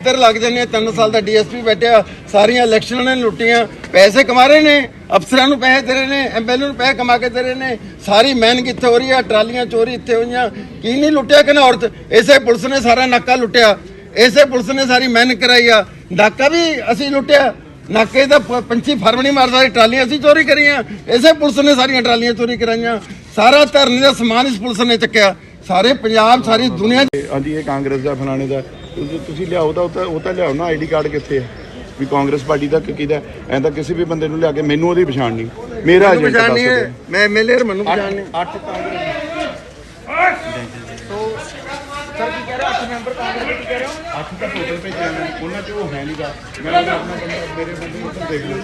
ਇੱਧਰ ਲੱਗ ਜਾਂਦੇ ਆ, ਤਿੰਨ ਸਾਲ ਦਾ ਡੀਐਸਪੀ ਬੈਠਿਆ ਸਾਰੀਆਂ ਇਲੈਕਸ਼ਨਾਂ ਨੇ ਲੁੱਟੀਆਂ ਪੈਸੇ ਕਮਾ ਰਹੇ ਨੇ ਅਫਸਰਾਂ ਨੂੰ ਪੈਸੇ ਦੇ ਰਹੇ ਨੇ ਐਮਐਲਏ ਨੂੰ ਪੈਸੇ ਕਮਾ ਕੇ ਦੇ ਰਹੇ ਨੇ ਸਾਰੀ ਮੈਨ ਕਿੱਥੇ ਹੋ ਰਹੀ ਆ ਟਰਾਲੀਆਂ ਚੋਰੀ ਇੱਥੇ ਹੋਈਆਂ ਕੀ ਨਹੀਂ ਲੁੱਟਿਆ ਕਿ ਔਰਤ? ਇਸੇ ਪੁਲਿਸ ਨੇ ਸਾਰਾ ਨਾਕਾ ਲੁੱਟਿਆ ਇਸੇ ਪੁਲਿਸ ਨੇ ਸਾਰੀ ਮੈਨ ਕਰਾਈ ਆ ਨਾਕਾ ਵੀ ਅਸੀਂ ਲੁੱਟਿਆ ਨਾਕੇ ਦਾ ਪੰਛੀ ਫਰਮਣੀ ਮਾਰ ਸਾਰੀ ਟਰਾਲੀਆਂ ਅਸੀਂ ਚੋਰੀ ਕਰੀਆਂ ਇਸੇ ਪੁਲਿਸ ਨੇ ਸਾਰੀਆਂ ਟਰਾਲੀਆਂ ਚੋਰੀ ਕਰਾਈਆਂ ਸਾਰਾ ਧਰਨੇ ਦਾ ਸਮਾਨ ਇਸ ਪੁਲਿਸ ਨੇ ਚੱਕਿਆ ਸਾਰੇ ਪੰਜਾਬ ਸਾਰੀ ਦੁਨੀਆ ਹਾਂਜੀ ਇਹ ਕਾਂਗਰਸ ਦਾ ਫਲਾਣੇ ਦਾ ਤੁਸੀਂ- ਤੁਸੀਂ ਲਿਆਓ ਤਾਂ ਉਹ ਤਾਂ ਉਹ ਤਾਂ ਲਿਆਓ ਨਾ ਆਈਡੀ ਕਾਰਡ ਕਿੱਥੇ ਹੈ ਵੀ ਕਾਂਗਰਸ ਪਾਰਟੀ ਦਾ ਕਿ ਕਿਹਦਾ? ਐਂ ਤਾਂ ਕਿਸੇ ਵੀ ਬੰਦੇ ਨੂੰ ਲਿਆ ਕੇ ਮੈਨੂੰ ਉਹਦੀ ਪਛਾਣ ਨਹੀਂ। ਮੇਰਾ ਏਜੰਟ ਪਛਾਣ ਨਹੀਂ ਮੈਂ ਐਮਐਲਏ ਮੈਨੂੰ ਪਛਾਣ ਨਹੀਂ। ਅੱਠ ਕਾਂਗਰਸ। ਸਰ ਕੀ ਕਹਿ ਰਹੇ ਅੱਠ ਮੈਂਬਰ ਕਾਂਗਰਸ ਕੀ ਕਹਿ ਰਹੇ ਹੋ? ਅੱਠ ਤਾਂ ਟੋਟਲ ਭੇਜਿਆ ਮੈਂ ਉਹਨਾਂ ਚ ਉਹ ਹੈ ਨਹੀਂਗਾ ਮੈਂ ਆਪਣਾ ਬੰਦਾ ਮੇਰੇ ਬੰਦੇ ਨੂੰ ਤਾਂ ਦੇਖ ਲਓ।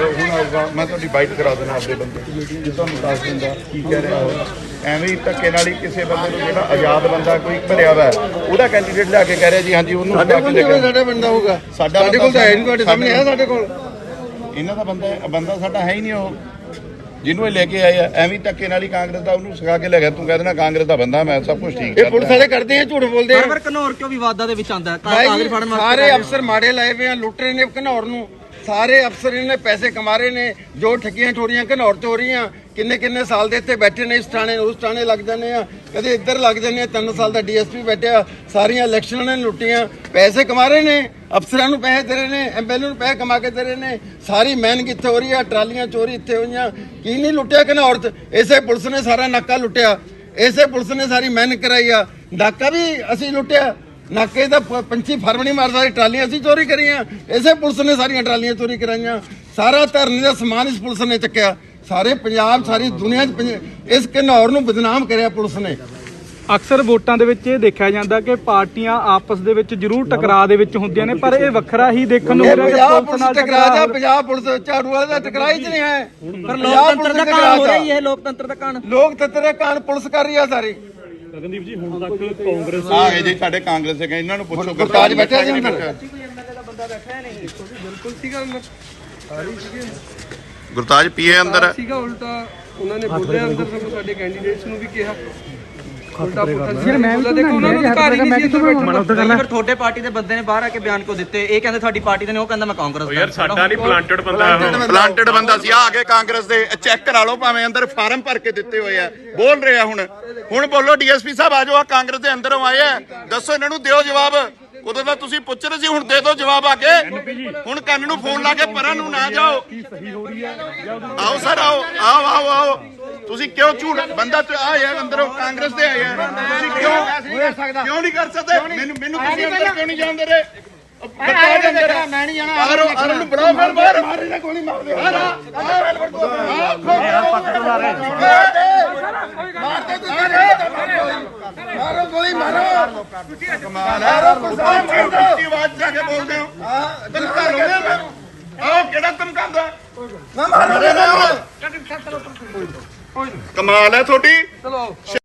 ਅਹ ਹੁਣ ਆਊਗਾ ਮੈਂ ਤੁਹਾਡੀ ਬਾਈਟ ਕਰਾ ਦੇਣਾ ਆਪਦੇ ਬੰਦੇ ਜੇ ਤੁਹਾਨੂੰ ਦੱਸ ਦਿੰਦਾ ਕੀ ਕਹਿ ਰਿਹਾ ਉਹ। ਐਵੇਂ ਹੀ ਧੱਕੇ ਨਾਲ ਹੀ ਕਿਸੇ ਬੰਦੇ ਨੂੰ ਜਿਹੜਾ ਆਜ਼ਾਦ ਬੰਦਾ ਕੋਈ ਭਰਿਆ ਵਾ ਉਹਦਾ ਕੈਂਡੀਡੇਟ ਲਿਆ ਕੇ ਕਹਿ ਰਿਹਾ ਜੀ ਹਾਂਜੀ ਉਹਨੂੰ ਸਾਡੇ ਲਿਆ ਕੋਲ ਕੇ ਲੈ ਕਿਵੇਂ ਕੇ ਸਾਡਾ ਬੰਦਾ ਹੋਊਗਾ? ਸਾਡਾ ਸਾਡੇ ਕੋਲ ਤਾਂ ਹੈ ਨਹੀਂ ਤੁਹਾਡੇ ਸਾਹਮਣੇ ਹੈ ਸਾਡੇ ਕੋਲ? ਇਹਨਾਂ ਦਾ ਬੰਦਾ ਬੰਦਾ ਸਾਡਾ ਹੈ ਹੀ ਨਹੀਂ ਉਹ। ਜਿਹਨੂੰ ਇਹ ਲੈ ਕੇ ਆਏ ਆ ਐਵੇਂ ਧੱਕੇ ਨਾਲ ਹੀ ਕਾਂਗਰਸ ਦਾ ਉਹਨੂੰ ਸਿਖਾ ਕੇ ਲੈ ਗਿਆ ਤੂੰ ਕਹਿ ਦੇਣਾ ਕਾਂਗਰਸ ਦਾ ਬੰਦਾ ਮੈਂ ਸਭ ਕੁਝ ਠੀਕ ਇਹ ਪੁਲਿਸ ਵਾਲੇ ਕਰਦੇ ਆ ਝੂਠ ਬੋਲਦੇ ਆ। ਪਰ ਘਨੌਰ ਕਿਉਂ ਵਿਵਾਦਾਂ ਦੇ ਵਿੱਚ ਆਂਦਾ ਹੈ? ਜੀ, ਫੜਨ ਵਾਸਤੇ ਸਾਰੇ ਅਫਸਰ ਮਾੜੇ ਲਾਏ ਹੋਏ ਆ ਲੁੱਟ ਰਹੇ ਨੇ ਘਨੌਰ ਨੂੰ। ਸਾਰੇ ਅਫਸਰ ਇਹਨੇ ਪੈਸੇ ਕਮਾ ਰਹੇ ਨੇ, ਜੋ ਠੱਗੀਆਂ ਠੋਰੀਆਂ, ਘਨੌਰ ਚ ਹੋ ਰਹੀਆਂ ਕਿੰਨੇ ਕਿੰਨੇ ਸਾਲ ਦੇ ਇੱਥੇ ਬੈਠੇ ਨੇ, ਇਸ ਥਾਣੇ, ਉਸ ਥਾਣੇ ਲੱਗ ਜਾਂਦੇ ਆ, ਕਦੇ ਇੱਧਰ ਲੱਗ ਜਾਂਦੇ ਆ, ਤਿੰਨ ਸਾਲ ਦਾ ਡੀਐਸਪੀ ਬੈਠਿਆ, ਸਾਰੀਆਂ ਇਲੈਕਸ਼ਨਾਂ ਨੇ ਲੁੱਟੀਆਂ, ਪੈਸੇ ਕਮਾ ਰਹੇ ਨੇ, ਅਫਸਰਾਂ ਨੂੰ ਪੈਸੇ ਦੇ ਰਹੇ ਨੇ, ਐਮਐਲਏ ਨੂੰ ਪੈਸੇ ਕਮਾ ਕੇ ਦੇ ਰਹੇ ਨੇ, ਸਾਰੀ ਮੈਨ ਕਿੱਥੇ ਹੋ ਰਹੀ ਆ, ਟਰਾਲੀਆਂ ਚੋਰੀ ਇੱਥੇ ਹੋਈਆਂ, ਕੀ ਨਹੀਂ ਲੁੱਟਿਆ ਕਿ 'ਚ? ਇਸੇ ਪੁਲਿਸ ਨੇ ਸਾਰਾ ਨਾਕਾ ਲੁੱਟਿਆ, ਇਸੇ ਪੁਲਿਸ ਨੇ ਸਾਰੀ ਮਿਹਨਤ ਕਰਾਈ ਆ, ਨਾਕਾ ਵੀ ਅਸੀਂ ਲੁੱਟਿਆ ਨਾਕੇ ਦਾ ਪੰਛੀ ਫਰਮਣੀ ਮਾਰ ਸਾਰੀ ਟਰਾਲੀਆਂ ਅਸੀਂ ਚੋਰੀ ਕਰੀਆਂ। ਇਸੇ ਪੁਲਿਸ ਨੇ ਸਾਰੀਆਂ ਟਰਾਲੀਆਂ ਚੋਰੀ ਕਰਾਈਆਂ। ਸਾਰਾ ਧਰਨੇ ਦਾ ਸਮਾਨ ਇਸ ਪੁਲਿਸ ਨੇ ਚੱਕਿਆ। ਸਾਰੇ ਪੰਜਾਬ ਸਾਰੀ ਦੁਨੀਆ 'ਚ ਇਸ ਘਨੌਰ ਨੂੰ ਬਦਨਾਮ ਕਰਿਆ ਪੁਲਿਸ ਨੇ। ਅਕਸਰ ਵੋਟਾਂ ਦੇ ਵਿੱਚ ਇਹ ਦੇਖਿਆ ਜਾਂਦਾ ਕਿ ਪਾਰਟੀਆਂ ਆਪਸ ਦੇ ਵਿੱਚ ਜ਼ਰੂਰ ਟਕਰਾਅ ਦੇ ਵਿੱਚ ਹੁੰਦੀਆਂ ਨੇ ਪਰ ਇਹ ਵੱਖਰਾ ਹੀ ਦੇਖਣ ਨੂੰ ਮਿਲਿਆ ਕਿ ਪੰਜਾਬ ਪੁਲਿਸ ਨਾਲ ਟਕਰਾਅ ਪੰਜਾਬ ਪੁਲਿਸ ਝਾੜੂ ਵਾਲੇ ਦਾ ਟਕਰਾ ਹੀ ਨਹੀਂ ਹੈ। ਪਰ ਲੋਕਤੰਤਰ ਦਾ ਕਾਣ ਹੋ ਰਹੀ ਹੈ ਲੋਕਤੰਤਰ ਦਾ ਕਾਣ ਲੋਕਤੰਤਰ ਦਾ ਕਾਨ ਪੁਲਿਸ ਕਰ ਰਹੀ ਆ ਸਾਰੀ। ਆ ਗਏ ਜੀ ਸਾਡੇ ਕਾਂਗਰਸ ਦੇ ਇਹਨਾਂ ਨੂੰ ਪੁੱਛੋ ਗੁਰਤਾਜ ਬੈਠਿਆ ਸੀ ਅੰਦਰ। ਗੁਰਤਾਜ ਪੀਏ ਅੰਦਰ? ਸੀਗਾ ਉਲਟਾ ਉਹਨਾਂ ਨੇ ਬੋਲਿਆ ਅੰਦਰ ਸਭ ਸਾਡੇ ਕੈਂਡੀਡੇਟਸ ਨੂੰ ਵੀ ਕਿਹਾ। ਉਲਟਾ ਪੁੱਠਾ ਸਿਰ ਮੈਂ ਵੀ ਦੇਖੋ ਉਹਨਾਂ ਨੂੰ ਅਧਿਕਾਰ ਹੀ ਨਹੀਂ ਸੀ ਅੰਦਰ ਬੈਠਣ। ਦਾ ਫਿਰ ਤੁਹਾਡੇ ਪਾਰਟੀ ਦੇ ਬੰਦੇ ਨੇ ਬਾਹਰ ਆ ਕੇ ਬਿਆਨ ਕਿਉਂ ਦਿੱਤੇ ਇਹ ਕਹਿੰਦੇ ਤੁਹਾਡੀ ਪਾਰਟੀ ਦੇ ਨੇ ਉਹ ਕਹਿੰਦਾ ਮੈਂ ਕਾਂਗਰਸ ਦਾ। ਯਾਰ ਸਾਡਾ ਨਹੀਂ ਪਲਾਂਟਡ ਬੰਦਾ ਉਹ। ਪਲਾਂਟਡ ਬੰਦਾ ਸੀ ਆ ਆ ਕੇ ਕਾਂਗਰਸ ਦੇ ਚੈੱਕ ਕਰਾ ਲਓ ਭਾਵੇਂ ਅੰਦਰ ਫਾਰਮ ਭਰ ਕੇ ਦਿੱਤੇ ਹੋਏ ਆ। ਬੋਲ ਰਿਹਾ ਹੁਣ। ਹੁਣ ਬੋਲੋ ਡੀਐਸਪੀ ਸਾਹਿਬ ਆ ਜਾਓ ਆ ਕਾਂਗਰਸ ਦੇ ਅੰਦਰੋਂ ਆਏ ਆ। ਦੱਸੋ ਇਹਨਾਂ ਨੂੰ ਦਿਓ ਜਵਾਬ। ਉਦੋਂ ਤਾਂ ਤੁਸੀਂ ਪੁੱਛ ਰਹੇ ਸੀ ਹੁਣ ਦੇ ਦਿਓ ਜਵਾਬ ਆ ਕੇ। ਹੁਣ ਕੰਨ ਨੂੰ ਫੋਨ ਲਾ ਕੇ ਪਰਾਂ ਨੂੰ ਨਾ ਜਾਓ। ਆਓ ਸਰ ਆਓ। ਆਓ ਆਓ ਆਓ। ਤੁਸੀਂ ਕਿਉਂ ਝੂਠ ਬੰਦਾ ਤੇ ਆ ਯਾਰ ਅੰਦਰੋਂ ਕਾਂਗਰਸ ਦੇ ਆ ਤੁਸੀਂ ਕਿਉਂ ਕਿਉਂ ਨਹੀਂ ਕਰ ਸਕਦੇ ਮੈਨੂੰ ਮੈਨੂੰ ਤੁਸੀਂ ਅੰਦਰ ਕਿਉਂ ਨਹੀਂ ਜਾਣ ਦੇ ਰਹੇ ਬਤਾ ਦੇ ਅੰਦਰ ਮੈਂ ਨਹੀਂ ਜਾਣਾ ਆਰੋ ਆਰੋ ਨੂੰ ਬੁਲਾਓ ਫਿਰ ਬਾਹਰ ਮਾਰੇ ਨਾ ਗੋਲੀ ਮਾਰ ਦੇ ਮਾਰੋ ਗੋਲੀ ਮਾਰੋ ਕਮਾਲ ਹੈ ਉੱਚੀ ਆਵਾਜ਼ ਜਾ ਕੇ ਬੋਲਦੇ ਹੋ ਧਮਕਾ ਲੋਗੇ ਮੈਂ ਆਓ ਕਿਹੜਾ ਧਮਕਾਉਂਦਾ ਨਾ ਮਾਰੋ ਕਮਾਲ ਹੈ ਤੁਹਾਡੀ। ਚਲੋ।